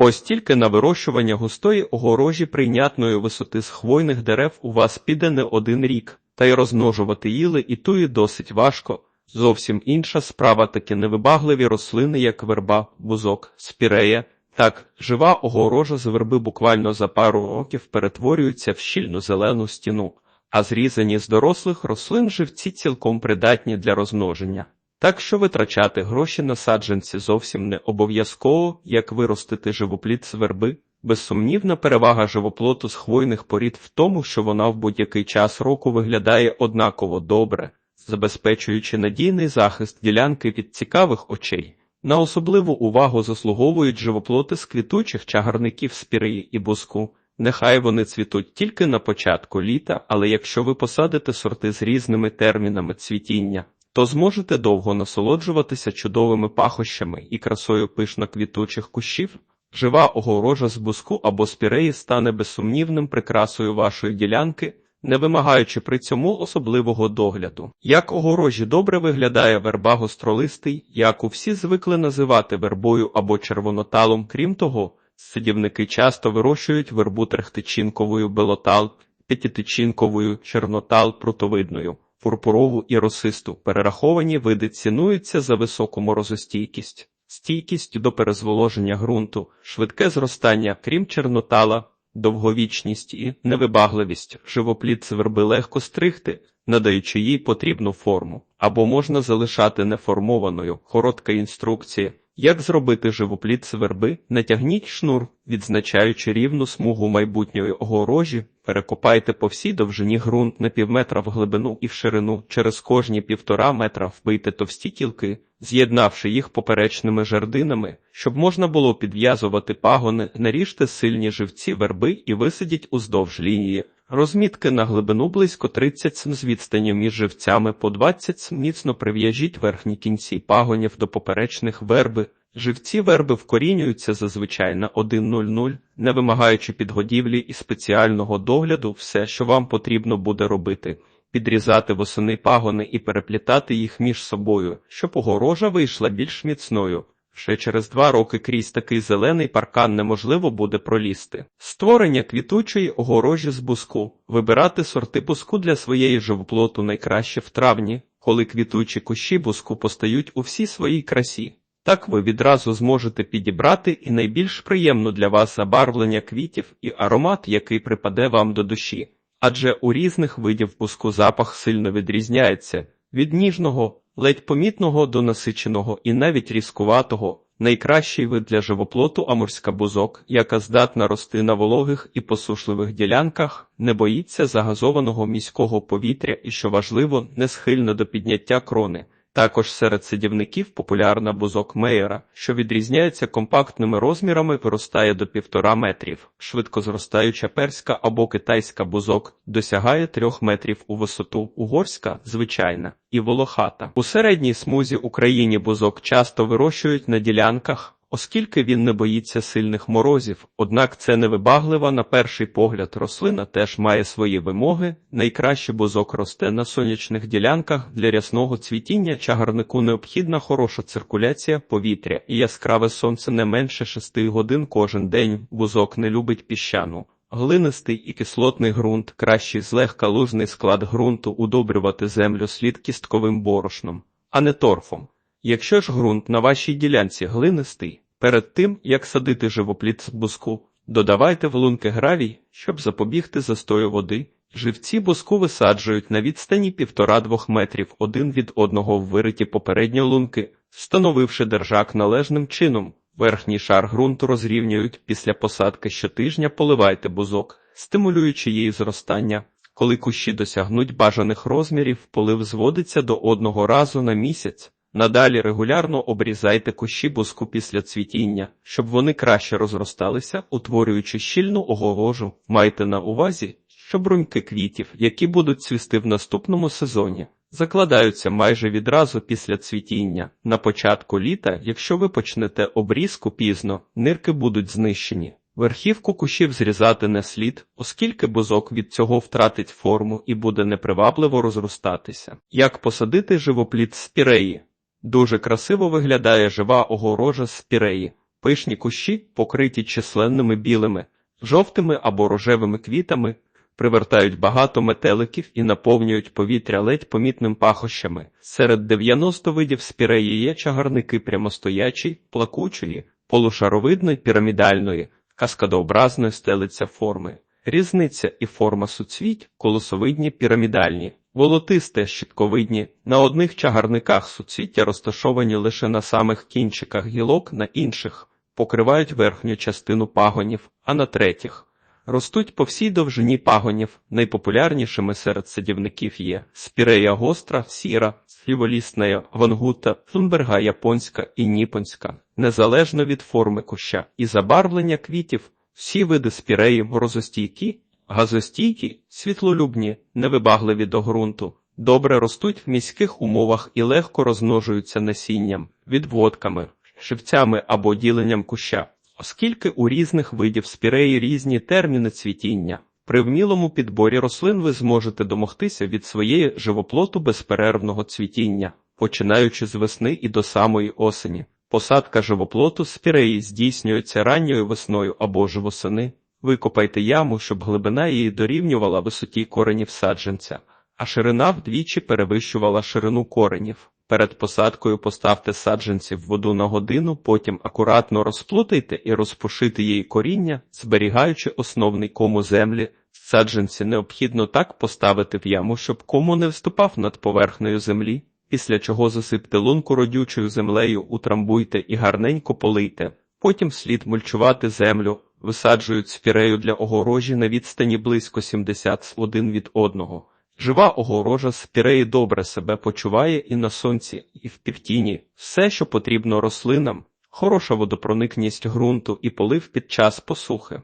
Ось тільки на вирощування густої огорожі прийнятної висоти з хвойних дерев у вас піде не один рік, та й розмножувати їли і туї досить важко. Зовсім інша справа такі невибагливі рослини, як верба, бузок, спірея. Так, жива огорожа з верби буквально за пару років перетворюється в щільну зелену стіну, а зрізані з дорослих рослин живці цілком придатні для розмноження. Так що витрачати гроші на саджанці зовсім не обов'язково, як виростити живоплід з верби. Безсумнівна перевага живоплоту з хвойних порід в тому, що вона в будь-який час року виглядає однаково добре, забезпечуючи надійний захист ділянки від цікавих очей. На особливу увагу заслуговують живоплоти з квітучих чагарників спіреї і буску. Нехай вони цвітуть тільки на початку літа, але якщо ви посадите сорти з різними термінами цвітіння, то зможете довго насолоджуватися чудовими пахощами і красою пишно квітучих кущів. Жива огорожа з буску або спіреї стане безсумнівним прикрасою вашої ділянки, не вимагаючи при цьому особливого догляду. Як огорожі добре виглядає верба гостролистий, яку всі звикли називати вербою або червоноталом. Крім того, садівники часто вирощують вербу трехтичинковою белотал, п'ятитичинковою чорнотал прутовидною, пурпурову і росисту. Перераховані види цінуються за високу морозостійкість, стійкість до перезволоження ґрунту, швидке зростання, крім чернотала, довговічність і невибагливість. Живоплід з верби легко стригти, надаючи їй потрібну форму, або можна залишати неформованою. Коротка інструкція. Як зробити живоплід з верби? Натягніть шнур, відзначаючи рівну смугу майбутньої огорожі, перекопайте по всій довжині ґрунт на півметра в глибину і в ширину, через кожні півтора метра вбийте товсті кілки, з'єднавши їх поперечними жердинами, щоб можна було підв'язувати пагони, наріжте сильні живці верби і висадіть уздовж лінії. Розмітки на глибину близько 30 см з відстані між живцями по 20 см міцно прив'яжіть верхні кінці пагонів до поперечних верби. Живці верби вкорінюються зазвичай на 1,00, не вимагаючи підгодівлі і спеціального догляду, все, що вам потрібно буде робити. Підрізати восени пагони і переплітати їх між собою, щоб огорожа вийшла більш міцною. Ще через два роки крізь такий зелений паркан неможливо буде пролізти. Створення квітучої огорожі з буску. Вибирати сорти буску для своєї живоплоту найкраще в травні, коли квітучі кущі буску постають у всій своїй красі. Так ви відразу зможете підібрати і найбільш приємну для вас забарвлення квітів і аромат, який припаде вам до душі. Адже у різних видів буску запах сильно відрізняється від ніжного, ледь помітного до насиченого і навіть різкуватого. Найкращий вид для живоплоту амурська бузок, яка здатна рости на вологих і посушливих ділянках, не боїться загазованого міського повітря і, що важливо, не схильна до підняття крони. Також серед сидівників популярна бузок Мейера, що відрізняється компактними розмірами, виростає до півтора метрів. Швидко зростаюча перська або китайська бузок досягає трьох метрів у висоту, угорська звичайна і волохата. У середній смузі Україні бузок часто вирощують на ділянках. Оскільки він не боїться сильних морозів, однак це невибаглива на перший погляд рослина теж має свої вимоги. Найкраще бузок росте на сонячних ділянках для рясного цвітіння чагарнику необхідна хороша циркуляція повітря і яскраве сонце не менше 6 годин кожен день. Бузок не любить піщану. Глинистий і кислотний ґрунт, кращий злегка лужний склад ґрунту удобрювати землю слід кістковим борошном, а не торфом. Якщо ж ґрунт на вашій ділянці глинистий, перед тим, як садити живоплід з буску, додавайте в лунки гравій, щоб запобігти застою води. Живці буску висаджують на відстані півтора-двох метрів один від одного в вириті попередні лунки, встановивши держак належним чином. Верхній шар ґрунту розрівнюють після посадки щотижня поливайте бузок, стимулюючи її зростання. Коли кущі досягнуть бажаних розмірів, полив зводиться до одного разу на місяць. Надалі регулярно обрізайте кущі буску після цвітіння, щоб вони краще розросталися, утворюючи щільну огорожу. Майте на увазі, що бруньки квітів, які будуть цвісти в наступному сезоні, закладаються майже відразу після цвітіння. На початку літа, якщо ви почнете обрізку пізно, нирки будуть знищені. Верхівку кущів зрізати не слід, оскільки бузок від цього втратить форму і буде непривабливо розростатися. Як посадити живоплід з піреї? Дуже красиво виглядає жива огорожа з піреї. Пишні кущі, покриті численними білими, жовтими або рожевими квітами, привертають багато метеликів і наповнюють повітря ледь помітним пахощами. Серед 90 видів спіреї є чагарники прямостоячі, плакучої, полушаровидної, пірамідальної, каскадообразної стелиця форми. Різниця і форма суцвіть колосовидні пірамідальні, волотисте щитковидні. На одних чагарниках суцвіття розташовані лише на самих кінчиках гілок, на інших покривають верхню частину пагонів, а на третіх ростуть по всій довжині пагонів. Найпопулярнішими серед садівників є спірея гостра, сіра, сливолісна, вангута, флумберга японська і ніпонська. Незалежно від форми куща і забарвлення квітів, всі види спіреї морозостійкі, газостійкі, світлолюбні, невибагливі до ґрунту, добре ростуть в міських умовах і легко розмножуються насінням, відводками, шивцями або діленням куща. Оскільки у різних видів спіреї різні терміни цвітіння, при вмілому підборі рослин ви зможете домогтися від своєї живоплоту безперервного цвітіння, починаючи з весни і до самої осені. Посадка живоплоту спіреї здійснюється ранньою весною або ж восени. Викопайте яму, щоб глибина її дорівнювала висоті коренів саджанця, а ширина вдвічі перевищувала ширину коренів. Перед посадкою поставте саджанці в воду на годину, потім акуратно розплутайте і розпушите її коріння, зберігаючи основний кому землі. Саджанці необхідно так поставити в яму, щоб кому не вступав над поверхнею землі, після чого засипте лунку родючою землею, утрамбуйте і гарненько полийте. Потім слід мульчувати землю, висаджують спірею для огорожі на відстані близько 70 один від одного. Жива огорожа спіреї добре себе почуває і на сонці, і в півтіні. Все, що потрібно рослинам, хороша водопроникність ґрунту і полив під час посухи.